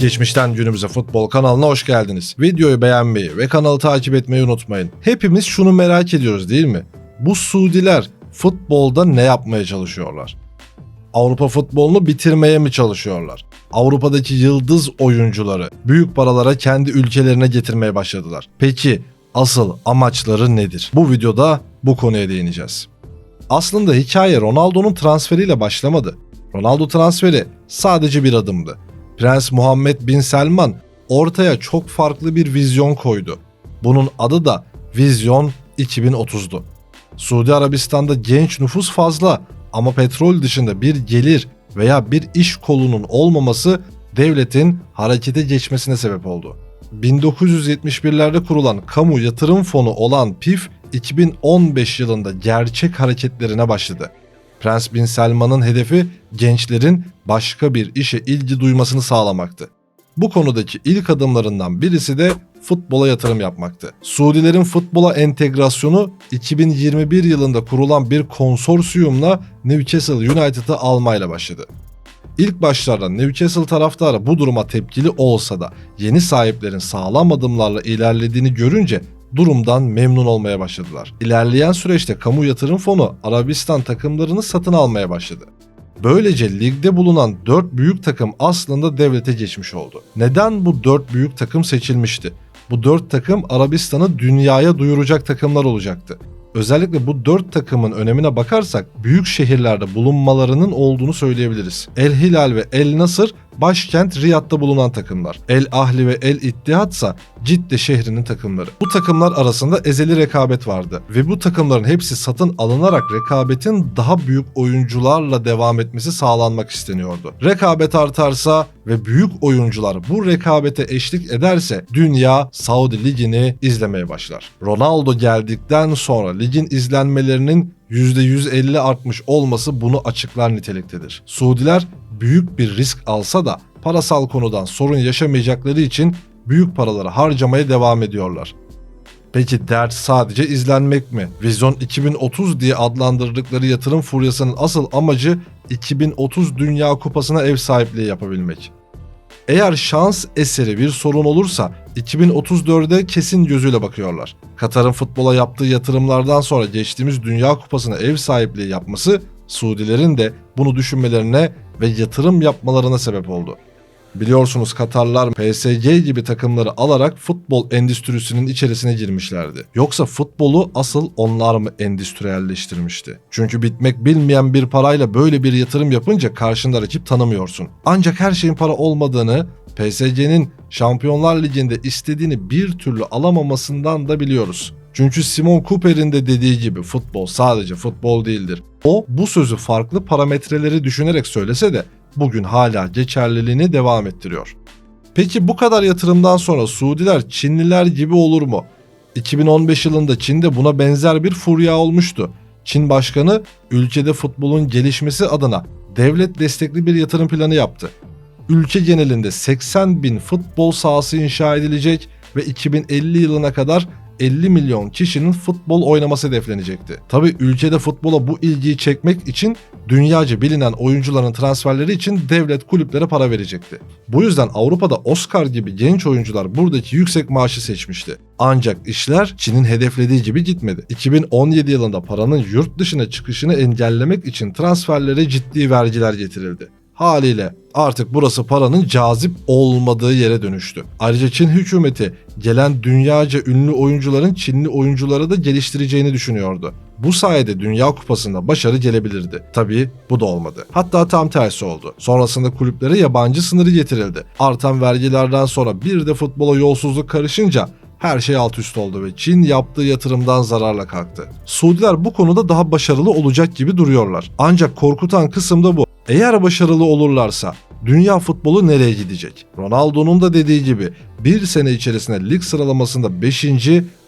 Geçmişten günümüze futbol kanalına hoş geldiniz. Videoyu beğenmeyi ve kanalı takip etmeyi unutmayın. Hepimiz şunu merak ediyoruz değil mi? Bu Suudiler futbolda ne yapmaya çalışıyorlar? Avrupa futbolunu bitirmeye mi çalışıyorlar? Avrupa'daki yıldız oyuncuları büyük paralara kendi ülkelerine getirmeye başladılar. Peki asıl amaçları nedir? Bu videoda bu konuya değineceğiz. Aslında hikaye Ronaldo'nun transferiyle başlamadı. Ronaldo transferi sadece bir adımdı. Prens Muhammed Bin Selman ortaya çok farklı bir vizyon koydu. Bunun adı da Vizyon 2030'du. Suudi Arabistan'da genç nüfus fazla ama petrol dışında bir gelir veya bir iş kolunun olmaması devletin harekete geçmesine sebep oldu. 1971'lerde kurulan kamu yatırım fonu olan PIF 2015 yılında gerçek hareketlerine başladı. Prens Bin Selman'ın hedefi gençlerin başka bir işe ilgi duymasını sağlamaktı. Bu konudaki ilk adımlarından birisi de futbola yatırım yapmaktı. Suudilerin futbola entegrasyonu 2021 yılında kurulan bir konsorsiyumla Newcastle United'ı almayla başladı. İlk başlarda Newcastle taraftarı bu duruma tepkili olsa da yeni sahiplerin sağlam adımlarla ilerlediğini görünce durumdan memnun olmaya başladılar. İlerleyen süreçte kamu yatırım fonu Arabistan takımlarını satın almaya başladı. Böylece ligde bulunan 4 büyük takım aslında devlete geçmiş oldu. Neden bu 4 büyük takım seçilmişti? Bu 4 takım Arabistan'ı dünyaya duyuracak takımlar olacaktı. Özellikle bu 4 takımın önemine bakarsak büyük şehirlerde bulunmalarının olduğunu söyleyebiliriz. El Hilal ve El Nasır başkent Riyad'da bulunan takımlar. El Ahli ve El İttihat ise Cidde şehrinin takımları. Bu takımlar arasında ezeli rekabet vardı ve bu takımların hepsi satın alınarak rekabetin daha büyük oyuncularla devam etmesi sağlanmak isteniyordu. Rekabet artarsa ve büyük oyuncular bu rekabete eşlik ederse dünya Saudi Ligi'ni izlemeye başlar. Ronaldo geldikten sonra ligin izlenmelerinin %150 artmış olması bunu açıklar niteliktedir. Suudiler büyük bir risk alsa da parasal konudan sorun yaşamayacakları için büyük paraları harcamaya devam ediyorlar. Peki dert sadece izlenmek mi? Vizyon 2030 diye adlandırdıkları yatırım furyasının asıl amacı 2030 Dünya Kupası'na ev sahipliği yapabilmek. Eğer şans eseri bir sorun olursa 2034'e kesin gözüyle bakıyorlar. Katar'ın futbola yaptığı yatırımlardan sonra geçtiğimiz Dünya Kupası'na ev sahipliği yapması Suudilerin de bunu düşünmelerine ve yatırım yapmalarına sebep oldu. Biliyorsunuz Katarlar PSG gibi takımları alarak futbol endüstrisinin içerisine girmişlerdi. Yoksa futbolu asıl onlar mı endüstriyelleştirmişti? Çünkü bitmek bilmeyen bir parayla böyle bir yatırım yapınca karşında rakip tanımıyorsun. Ancak her şeyin para olmadığını, PSG'nin Şampiyonlar Ligi'nde istediğini bir türlü alamamasından da biliyoruz. Çünkü Simon Cooper'in de dediği gibi futbol sadece futbol değildir. O bu sözü farklı parametreleri düşünerek söylese de bugün hala geçerliliğini devam ettiriyor. Peki bu kadar yatırımdan sonra Suudiler Çinliler gibi olur mu? 2015 yılında Çin'de buna benzer bir furya olmuştu. Çin başkanı ülkede futbolun gelişmesi adına devlet destekli bir yatırım planı yaptı. Ülke genelinde 80 bin futbol sahası inşa edilecek ve 2050 yılına kadar 50 milyon kişinin futbol oynaması hedeflenecekti. Tabi ülkede futbola bu ilgiyi çekmek için dünyaca bilinen oyuncuların transferleri için devlet kulüplere para verecekti. Bu yüzden Avrupa'da Oscar gibi genç oyuncular buradaki yüksek maaşı seçmişti. Ancak işler Çin'in hedeflediği gibi gitmedi. 2017 yılında paranın yurt dışına çıkışını engellemek için transferlere ciddi vergiler getirildi. Haliyle artık burası paranın cazip olmadığı yere dönüştü. Ayrıca Çin hükümeti gelen dünyaca ünlü oyuncuların Çinli oyuncuları da geliştireceğini düşünüyordu. Bu sayede Dünya Kupası'nda başarı gelebilirdi. Tabii bu da olmadı. Hatta tam tersi oldu. Sonrasında kulüplere yabancı sınırı getirildi. Artan vergilerden sonra bir de futbola yolsuzluk karışınca her şey alt üst oldu ve Çin yaptığı yatırımdan zararla kalktı. Suudiler bu konuda daha başarılı olacak gibi duruyorlar. Ancak korkutan kısım da bu. Eğer başarılı olurlarsa dünya futbolu nereye gidecek? Ronaldo'nun da dediği gibi bir sene içerisinde lig sıralamasında 5.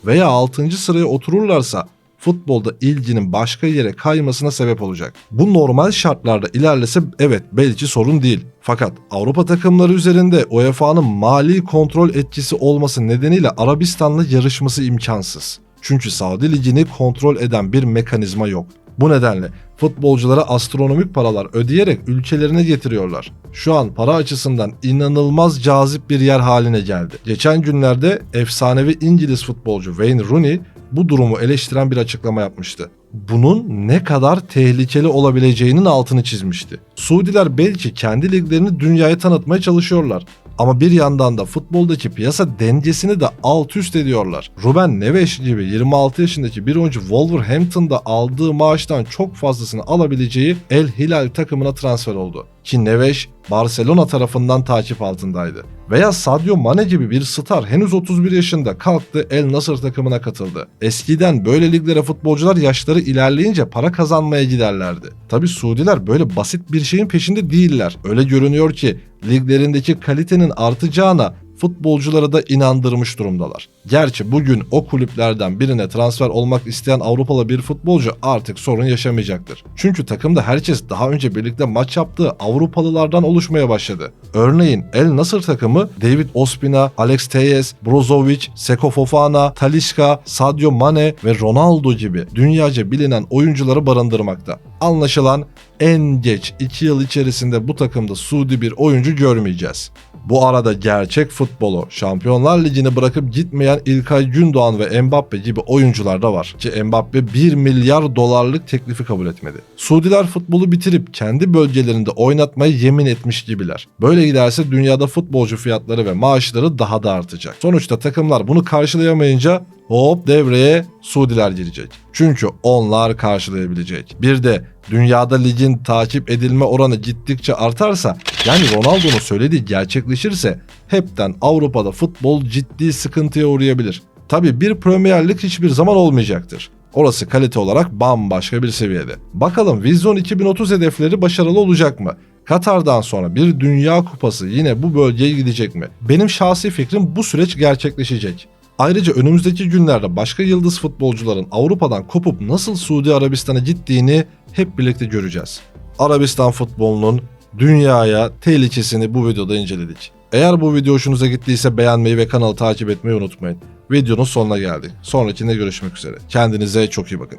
veya 6. sıraya otururlarsa futbolda ilginin başka yere kaymasına sebep olacak. Bu normal şartlarda ilerlese evet belki sorun değil. Fakat Avrupa takımları üzerinde UEFA'nın mali kontrol etkisi olması nedeniyle Arabistan'la yarışması imkansız. Çünkü Saudi Ligi'ni kontrol eden bir mekanizma yok. Bu nedenle futbolculara astronomik paralar ödeyerek ülkelerine getiriyorlar. Şu an para açısından inanılmaz cazip bir yer haline geldi. Geçen günlerde efsanevi İngiliz futbolcu Wayne Rooney bu durumu eleştiren bir açıklama yapmıştı. Bunun ne kadar tehlikeli olabileceğinin altını çizmişti. Suudiler belki kendi liglerini dünyaya tanıtmaya çalışıyorlar. Ama bir yandan da futboldaki piyasa dengesini de alt üst ediyorlar. Ruben Neves gibi 26 yaşındaki bir oyuncu Wolverhampton'da aldığı maaştan çok fazlasını alabileceği El Hilal takımına transfer oldu. Ki Neves Barcelona tarafından takip altındaydı. Veya Sadio Mane gibi bir star henüz 31 yaşında kalktı El Nasır takımına katıldı. Eskiden böyle liglere futbolcular yaşları ilerleyince para kazanmaya giderlerdi. Tabi Suudiler böyle basit bir şeyin peşinde değiller. Öyle görünüyor ki liglerindeki kalitenin artacağına futbolculara da inandırmış durumdalar. Gerçi bugün o kulüplerden birine transfer olmak isteyen Avrupalı bir futbolcu artık sorun yaşamayacaktır. Çünkü takımda herkes daha önce birlikte maç yaptığı Avrupalılardan oluşmaya başladı. Örneğin El Nasır takımı David Ospina, Alex Telles, Brozovic, Seko Fofana, Talisca, Sadio Mane ve Ronaldo gibi dünyaca bilinen oyuncuları barındırmakta. Anlaşılan en geç 2 yıl içerisinde bu takımda Suudi bir oyuncu görmeyeceğiz. Bu arada gerçek futbolu, Şampiyonlar Ligi'ni bırakıp gitmeyen İlkay Gündoğan ve Mbappe gibi oyuncular da var. Ki Mbappe 1 milyar dolarlık teklifi kabul etmedi. Suudiler futbolu bitirip kendi bölgelerinde oynatmayı yemin etmiş gibiler. Böyle giderse dünyada futbolcu fiyatları ve maaşları daha da artacak. Sonuçta takımlar bunu karşılayamayınca hop devreye Suudiler girecek. Çünkü onlar karşılayabilecek. Bir de dünyada ligin takip edilme oranı gittikçe artarsa yani Ronaldo'nun söylediği gerçekleşirse hepten Avrupa'da futbol ciddi sıkıntıya uğrayabilir. Tabi bir Premier Lig hiçbir zaman olmayacaktır. Orası kalite olarak bambaşka bir seviyede. Bakalım Vizyon 2030 hedefleri başarılı olacak mı? Katar'dan sonra bir Dünya Kupası yine bu bölgeye gidecek mi? Benim şahsi fikrim bu süreç gerçekleşecek. Ayrıca önümüzdeki günlerde başka yıldız futbolcuların Avrupa'dan kopup nasıl Suudi Arabistan'a gittiğini hep birlikte göreceğiz. Arabistan futbolunun dünyaya tehlikesini bu videoda inceledik. Eğer bu video hoşunuza gittiyse beğenmeyi ve kanalı takip etmeyi unutmayın. Videonun sonuna geldik. Sonrakinde görüşmek üzere. Kendinize çok iyi bakın.